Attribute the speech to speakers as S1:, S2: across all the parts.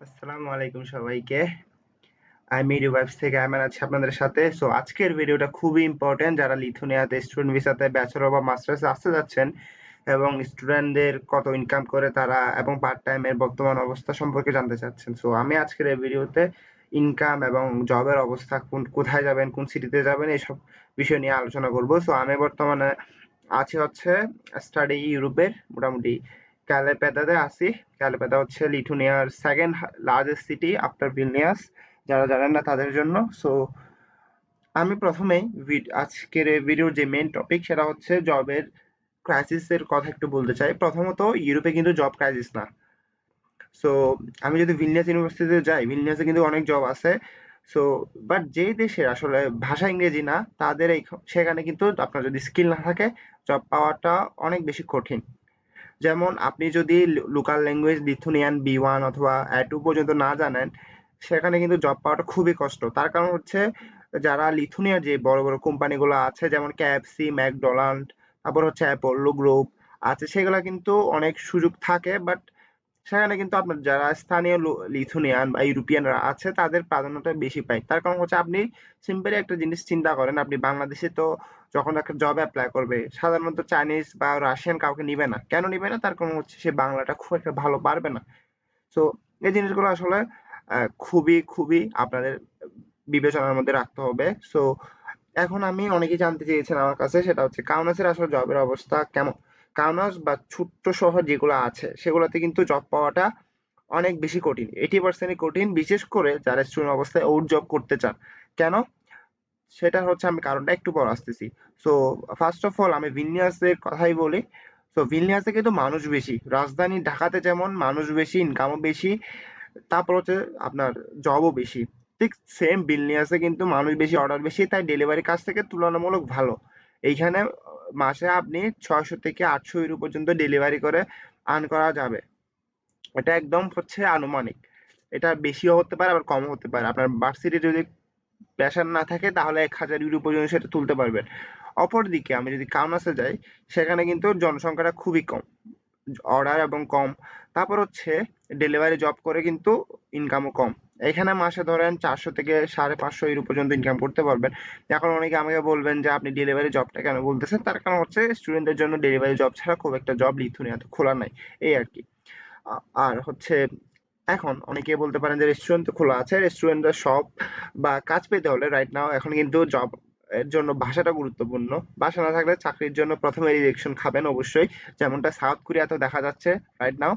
S1: আসসালামু আলাইকুম সবাইকে। আমি রিভাইভস থেকে আমের আছি আপনাদের সাথে। সো আজকের ভিডিওটা খুবই ইম্পর্টেন্ট যারা লিথুনিয়াতে স্টুডেন্ট ভিসাতে ব্যাচেলর বা মাস্টার্স আসতে যাচ্ছেন এবং স্টুডেন্টদের কত ইনকাম করে তারা এবং পার্ট টাইমের বর্তমান অবস্থা সম্পর্কে জানতে চাচ্ছেন। সো আমি আজকের এই ভিডিওতে ইনকাম এবং জবের অবস্থা কোন, কোথায় যাবেন, কোন সিটিতে যাবেন এইসব বিষয় নিয়ে আলোচনা করব। সো আমি বর্তমানে আছি হচ্ছে স্টাডি ইউরোপের মোটামুটি ক্যালেপেদাতে আছি। ক্যালেপেদা হচ্ছে লিথুনিয়ার second largest city after Vilnius যারা জানেন না তাদের জন্য। সো আমি প্রথমেই আজকের ভিডিওর যে মেন টপিক সেটা হচ্ছে জবের ক্রাইসিসের কথা একটু বলতে চাই। প্রথমত, ইউরোপে কিন্তু জব ক্রাইসিস না। সো আমি যদি ভিলনিয়াস ইউনিভার্সিটিতে যাই ভিলনিয়াসে কিন্তু অনেক জব আছে। সো বাট যেই দেশে আসলে ভাষা ইংরেজি না, তাদের এই সেখানে কিন্তু আপনার যদি স্কিল না থাকে জব পাওয়াটা অনেক বেশি কঠিন। যেমন আপনি যদি local language Lithuanian B one অথবা টু পর্যন্ত না জানেন, সেখানে কিন্তু জব পাওয়াটা খুবই কষ্ট। তার কারণ হচ্ছে যারা লিথুনিয়ার যে বড় বড় কোম্পানিগুলো আছে, যেমন ক্যাপসি ম্যাকডোনাল্ড তারপর হচ্ছে অ্যাপোলো গ্রুপ আছে, সেগুলা কিন্তু অনেক সুযোগ থাকে বাট সেখানে কিন্তু আপনার যারা স্থানীয় লিথুনিয়ান বা ইউরোপিয়ানরা আছে, তাদের প্রাধান্যটা বেশি পায়। তার কারণ হচ্ছে আপনি সিম্পলি একটা জিনিস চিন্তা করেন, আপনি বাংলাদেশে তো যখন একটা জব অ্যাপ্লাই করবে, সাধারণত চাইনিজ বা রাশিয়ান কাউকে নিবে না। কেন নিবে না? তার কারণ হচ্ছে সে বাংলাটা খুব একটা ভালো পারবে না। তো এই জিনিসগুলো আসলে খুবই খুবই আপনাদের বিবেচনার মধ্যে রাখতে হবে। সো এখন আমি অনেকেই জানতে চেয়েছেন আমার কাছে, সেটা হচ্ছে কাউনাসের আসলে জবের অবস্থা কেমন? কাউনাস বা ছোট্ট শহর যেগুলো আছে, সেগুলোতে কিন্তু জব পাওয়াটা অনেক বেশি কঠিন। এইটি পার্সেন্টই কঠিন, বিশেষ করে যারা স্টুডেন্ট অবস্থায় আউট জব করতে চান। কেন? সেটা হচ্ছে আমি কারণটা একটু পর আসতেছি। সো ফার্স্ট অফ অল আমি ভিনিয়াসের কথাই বলি। তো ভিনিয়াসে কিন্তু মানুষ বেশি। রাজধানী ঢাকাতে যেমন মানুষ বেশি ইনকামও বেশি, তারপর হচ্ছে আপনার জবও বেশি। ঠিক সেম ভিলনিয়াসে কিন্তু মানুষ বেশি অর্ডার বেশি, তাই ডেলিভারি কাজ থেকে তুলনামূলক ভালো। এইখানে মাসে আপনি ছয়শো থেকে আটশো ইউরো পর্যন্ত ডেলিভারি করে আর্ন করা যাবে। এটা একদম হচ্ছে আনুমানিক। এটা বেশিও হতে পারে, আবার কমও হতে পারে। আপনার ভার্সিটি যদি প্রেশার না থাকে, তাহলে এক হাজার ইউরো পর্যন্ত সেটা তুলতে পারবেন। অপরদিকে আমি যদি কাউনাসে যাই, সেখানে কিন্তু জনসংখ্যাটা খুবই কম। অর্ডার এবং কম। তারপর হচ্ছে ডেলিভারি জব করে কিন্তু ইনকামও কম। এখানে মাসে ধরেন চারশো থেকে সাড়ে পাঁচশো ইউরো পর্যন্ত ইনকাম করতে পারবেন। এখন অনেকে আমাকে বলবেন যে, আপনি ডেলিভারি জবটা কেন বলতেছেন? তার কারণ হচ্ছে স্টুডেন্টদের জন্য ডেলিভারি জব ছাড়া খুব একটা জব লিথুনিয়াতে খোলা নাই, এই আর কি। আর হচ্ছে এখন অনেকে বলতে পারেন যে রেস্টুরেন্ট তো খোলা আছে রেস্টুরেন্টের সব বা কাজ পেতে হলে রাইট নাও এখন কিন্তু জব এর জন্য ভাষাটা গুরুত্বপূর্ণ। ভাষা না থাকলে চাকরির জন্য প্রথমে রিজেকশন খাবেন অবশ্যই। যেমনটা সাউথ কোরিয়াতে দেখা যাচ্ছে রাইট নাও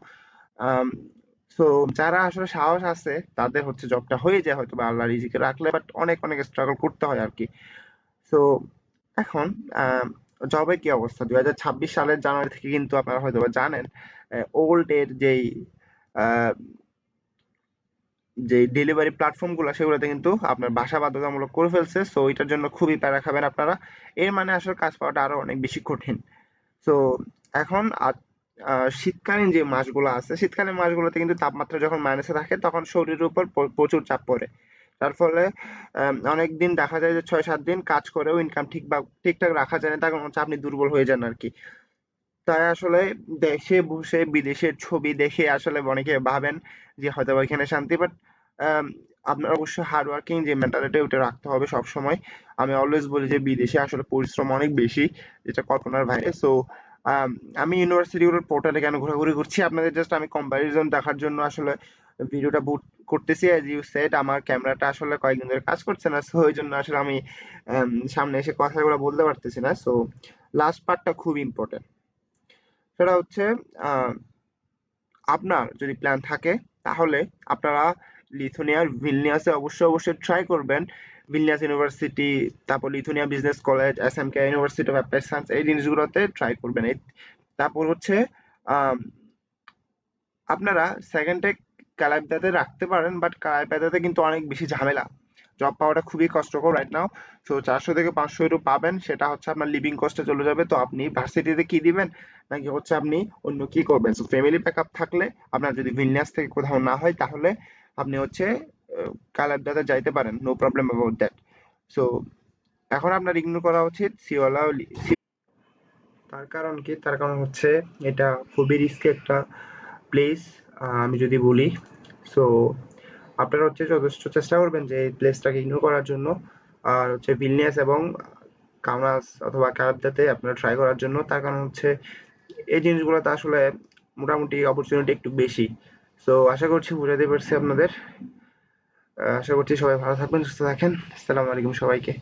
S1: সো যারা আসলে সাহস আছে, তাদের হচ্ছে জবটা হয়ে যায় হয়তো বা আল্লাহ রিজিকে রাখলে বাট অনেক অনেক স্ট্রাগল করতে হয় আর কি সো এখন জবের কি অবস্থা? দুই হাজার ছাব্বিশ সালের জানুয়ারি থেকে কিন্তু আপনারা হয়তো বা জানেন ওল্ড এর যেই যে ডেলিভারি প্ল্যাটফর্মগুলো, সেগুলোতে কিন্তু আপনার বাসা বাধ্যতামূলক করে ফেলছে। সো এটার জন্য খুবই প্যারা খাবেন আপনারা। এর মানে আসলে কাজ পাওয়াটা আরও অনেক বেশি কঠিন। সো এখন শীতকালীন যে মাসগুলো আছে, শীতকালীন মাসগুলোতে কিন্তু তাপমাত্রা যখন মাইনাসে থাকে, তখন শরীরের উপর প্রচুর চাপ পড়ে। তার ফলে অনেক দিন দেখা যায় যে ছয় সাত দিন কাজ করেও ইনকাম ঠিক বা, ঠিকঠাক রাখা যায় না, তার কারণ হচ্ছে আপনি দুর্বল হয়ে যান আর কি তাই আসলে দেশে বসে, বিদেশের ছবি দেখে আসলে অনেকে ভাবেন যে হয়তো বা এখানে শান্তি বাট আপনার অবশ্যই হার্ড ওয়ার্কিং যে মেন্টালিটি ওটা রাখতে হবে সব সময় আমি অলওয়েজ বলি যে বিদেশে আসলে পরিশ্রম অনেক বেশি, যেটা কল্পনার বাইরে সো আমি ইউনিভার্সিটিগুলোর পোর্টালে কেন ঘোরাঘুরি করছি? আপনাদের জাস্ট আমি কম্প্যারিজন দেখার জন্য আসলে ভিডিওটা বুট করতেছি অ্যাজ ইউ সেট আমার ক্যামেরাটা আসলে কয়েকদিন ধরে কাজ করছে না সো ওই জন্য আসলে আমি সামনে এসে কথাগুলো বলতে পারতেছি না সো লাস্ট পার্টটা খুব ইম্পর্টেন্ট সেটা হচ্ছে আপনার যদি প্ল্যান থাকে, তাহলে আপনারা লিথুনিয়ার ভিলনিয়াসে অবশ্যই অবশ্যই ট্রাই করবেন। ভিলনিয়াস ইউনিভার্সিটি তারপর Lithuania business college S M K university of applied science এই জিনিসগুলোতে ট্রাই করবেন। তারপর হচ্ছে আপনারা সেকেন্ড টেক কালাইপাদাতে রাখতে পারেন বাট কালাইপাদাতে কিন্তু অনেক বেশি ঝামেলা। জব পাওয়াটা খুবই কষ্টকর রাইট নাও তো চারশো থেকে পাঁচশো ইউরো পাবেন, সেটা হচ্ছে আপনার লিভিং কস্টে চলে যাবে। তো আপনি ভার্সিটিতে কি দিবেন? নাকি হচ্ছে আপনি অন্য কি করবেন? সো ফ্যামিলি ব্যাকআপ থাকলে আপনার যদি ভিলনিয়াস থেকে কোথাও না হয়, তাহলে আপনি হচ্ছে কালাবদাতে যাইতে পারেন no problem about that so এখন আপনার ইগনোর করা উচিত সিওলা তার কারণ কি? তার কারণ হচ্ছে এটা খুবই রিস্কি একটা প্লেস আমি যদি বলি। সো আপনারা হচ্ছে যথেষ্ট চেষ্টা করবেন যে এই প্লেসটাকে ইগনোর করার জন্য। আর হচ্ছে ভিলনিয়াস এবং কাউনাস অথবা কারাবদাতে আপনারা ট্রাই করার জন্য। তার কারণ হচ্ছে এই জিনিসগুলোতে আসলে মোটামুটি অপরচুনিটি একটু বেশি। সো আশা করছি বুঝাতে পারছি আপনাদের। আশা করছি সবাই ভালো থাকবেন সুস্থ থাকেন। আসসালামু আলাইকুম সবাইকে।